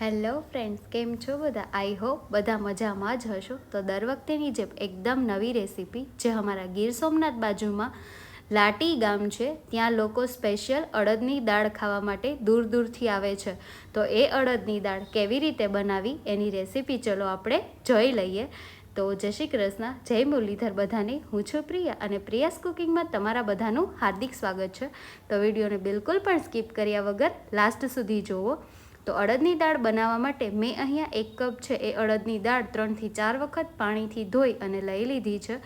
Hello friends, કેમ છો બધા? આઈ હોપ બધા મજામાં જ હશો. તો દર વખતેની જેમ એકદમ નવી રેસીપી જે અમારા ગીર સોમનાથ બાજુમાં લાટી ગામ છે, ત્યાં લોકો સ્પેશિયલ અડદની દાળ ખાવા માટે દૂર દૂરથી આવે છે. તો એ અડદની દાળ કેવી રીતે બનાવી એની રેસીપી ચલો આપણે જોઈ લઈએ. તો જય શ્રી કૃષ્ણ, જય મુરલીધર બધાને. હું છું પ્રિયા અને પ્રિયાસ કુકિંગમાં તમારા બધાનું હાર્દિક સ્વાગત છે. તો વિડીયોને બિલકુલ પણ સ્કીપ કર્યા વગર લાસ્ટ સુધી જુઓ. તો અડદની દાળ બનાવવા માટે મેં અહીંયા એક કપ છે. એ અડદની દાળ ત્રણથી ચાર વખત પાણીથી ધોઈ અને લઈ લીધી છે.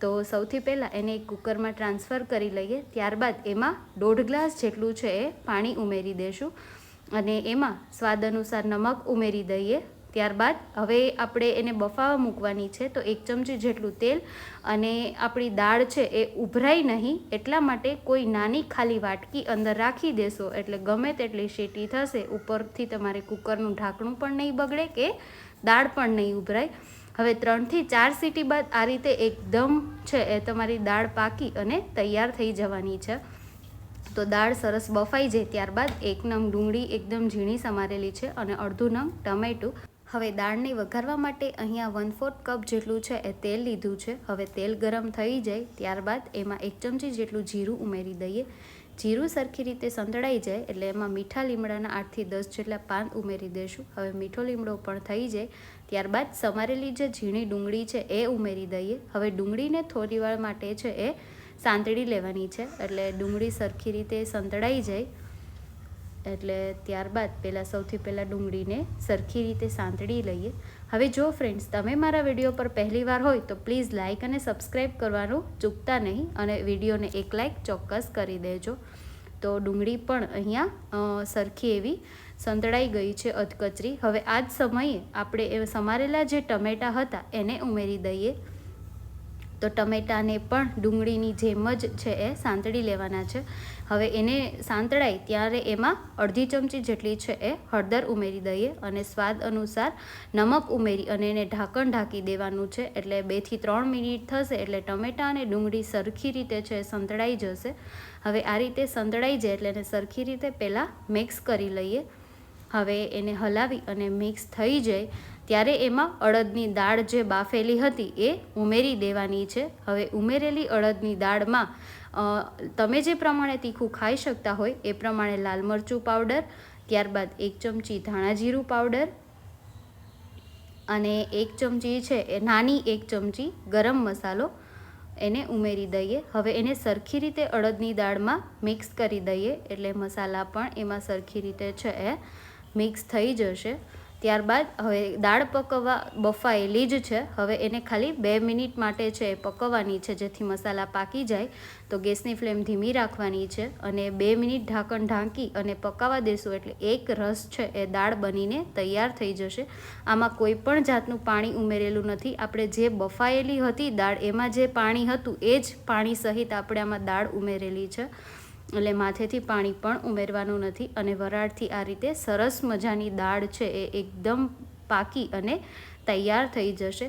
તો સૌથી પહેલાં એને એક કુકરમાં ટ્રાન્સફર કરી લઈએ. ત્યારબાદ એમાં દોઢ ગ્લાસ જેટલું છે એ પાણી ઉમેરી દઈશું અને એમાં સ્વાદ અનુસાર નમક ઉમેરી દઈએ. ત્યારબાદ હવે આપણે એને બફાવા મૂકવાની છે તો એક ચમચી જેટલું તેલ અને આપણી દાળ છે એ ઉભરાય નહીં એટલા માટે કોઈ નાની ખાલી વાટકી અંદર રાખી દેશો. એટલે ગમે તેટલી શેટી થશે, ઉપરથી તમારે કુકરનું ઢાંકણું પણ નહીં બગડે કે દાળ પણ નહીં ઉભરાય. હવે ત્રણથી ચાર સીટી બાદ આ રીતે એકદમ છે એ તમારી દાળ પાકી અને તૈયાર થઈ જવાની છે. તો દાળ સરસ બફાઈ જાય ત્યારબાદ એક નંગ ડુંગળી એકદમ ઝીણી સમારેલી છે અને અડધું નંગ ટમેટું હવે દાળને વઘારવા માટે અહીંયા વન ફોર્થ કપ જેટલું છે એ તેલ લીધું છે. હવે તેલ ગરમ થઈ જાય ત્યારબાદ એમાં એક ચમચી જેટલું જીરું ઉમેરી દઈએ. જીરું સરખી રીતે સંતળાઈ જાય એટલે એમાં મીઠા લીમડાના આઠથી દસ જેટલા પાન ઉમેરી દઈશું હવે મીઠો લીમડો પણ થઈ જાય. ત્યારબાદ સમારેલી જે ઝીણી ડુંગળી છે એ ઉમેરી દઈએ. હવે ડુંગળીને થોડી વાર માટે છે એ સાંતળી લેવાની છે. એટલે ડુંગળી સરખી રીતે સંતળાઈ જાય. એટલે ત્યારબાદ પહેલાં સૌથી પહેલાં ડુંગળીને સરખી રીતે સાંતળી લઈએ. હવે જો ફ્રેન્ડ્સ તમે મારા વીડિયો પર પહેલીવાર હોય તો પ્લીઝ લાઇક અને સબસ્ક્રાઈબ કરવાનું ચૂકતા નહીં અને વિડીયોને એક લાઇક ચોક્કસ કરી દેજો. તો ડુંગળી પણ અહીંયા સરખી એવી સંતળાઈ ગઈ છે અધકચરી. હવે આ જ સમયે આપણે એ સમારેલા જે ટમેટાં હતા એને ઉમેરી દઈએ. તો ટમેટાને પણ ડુંગળીની જેમ જ છે એ સાંતળી લેવાના છે. હવે એને સાંતળાય ત્યારે એમાં અડધી ચમચી જેટલી છે એ હળદર ઉમેરી દઈએ અને સ્વાદ અનુસાર નમક ઉમેરી અને એને ઢાંકણ ઢાંકી દેવાનું છે. એટલે બેથી ત્રણ મિનિટ થશે એટલે ટમેટા અને ડુંગળી સરખી રીતે છે સંતળાઈ જશે. હવે આ રીતે સંતળાઈ જાય એટલે એને સરખી રીતે પહેલાં મિક્સ કરી લઈએ. હવે એને હલાવી અને મિક્સ થઈ જાય. ત્યારે એમાં અડદની દાળ જે બાફેલી હતી એ ઉમેરી દેવાની છે. હવે ઉમેરેલી અડદની દાળમાં તમે જે પ્રમાણે તીખું ખાઈ શકતા હોય એ પ્રમાણે લાલ મરચું પાવડર, ત્યારબાદ એક ચમચી ધાણા જીરું પાવડર અને એક ચમચી છે એ નાની એક ચમચી ગરમ મસાલો એને ઉમેરી દઈએ. હવે એને સરખી રીતે અડદની દાળમાં મિક્સ કરી દઈએ એટલે મસાલા પણ એમાં સરખી રીતે છે એ મિક્સ થઈ જશે. ત્યારબાદ હવે દાળ પકવવા બફાયેલી જ છે. હવે એને ખાલી બે મિનિટ માટે છે પકવવાની છે. જેથી મસાલા પાકી જાય તો ગેસની ફ્લેમ ધીમી રાખવાની છે અને બે મિનિટ ઢાંકણ ઢાંકી અને પકાવવા દેશું એટલે એક રસ છે એ દાળ બનીને તૈયાર થઈ જશે. આમાં કોઈ પણ જાતનું પાણી ઉમેરેલું નથી. આપણે જે બફાયેલી હતી દાળ, એમાં જે પાણી હતું, એ જ પાણી સહિત આપણે આમાં દાળ ઉમેરેલી છે. એટલે માથેથી પાણી પણ ઉમેરવાનું નથી અને વરાળથી આ રીતે સરસ મજાની દાળ છે એ એકદમ પાકી અને તૈયાર થઈ જશે.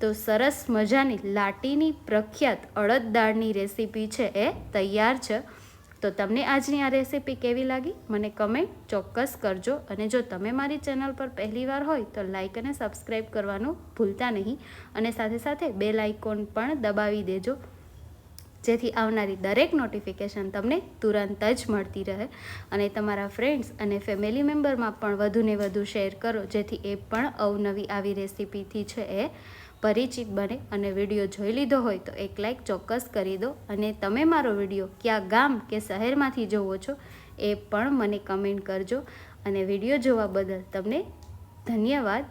તો સરસ મજાની લાટીની પ્રખ્યાત અડદ દાળની રેસીપી છે એ તૈયાર છે. તો તમને આજની આ રેસીપી કેવી લાગી? મને કમેન્ટ ચોક્કસ કરજો. અને જો તમે મારી ચેનલ પર પહેલીવાર હોય તો લાઇક અને સબસ્ક્રાઈબ કરવાનું ભૂલતા નહીં. અને સાથે સાથે બે લાઇકોન પણ દબાવી દેજો. જેથી આવનારી દરેક નોટિફિકેશન તમને તુરંત જ મળતી રહે. અને તમારા ફ્રેન્ડ્સ અને ફેમિલી મેમ્બરમાં પણ વધુને વધુ શેર કરો, જેથી એ પણ અવનવી આવી રેસીપીથી છે એ પરિચિત બને. અને વીડિયો જોઈ લીધો હોય તો એક લાઇક ચોક્કસ કરી દો. અને તમે મારો વીડિયો ક્યાં ગામ કે શહેરમાંથી જોવો છો એ પણ મને કમેન્ટ કરજો. અને વીડિયો જોવા બદલ તમને ધન્યવાદ.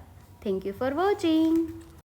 Thank you for watching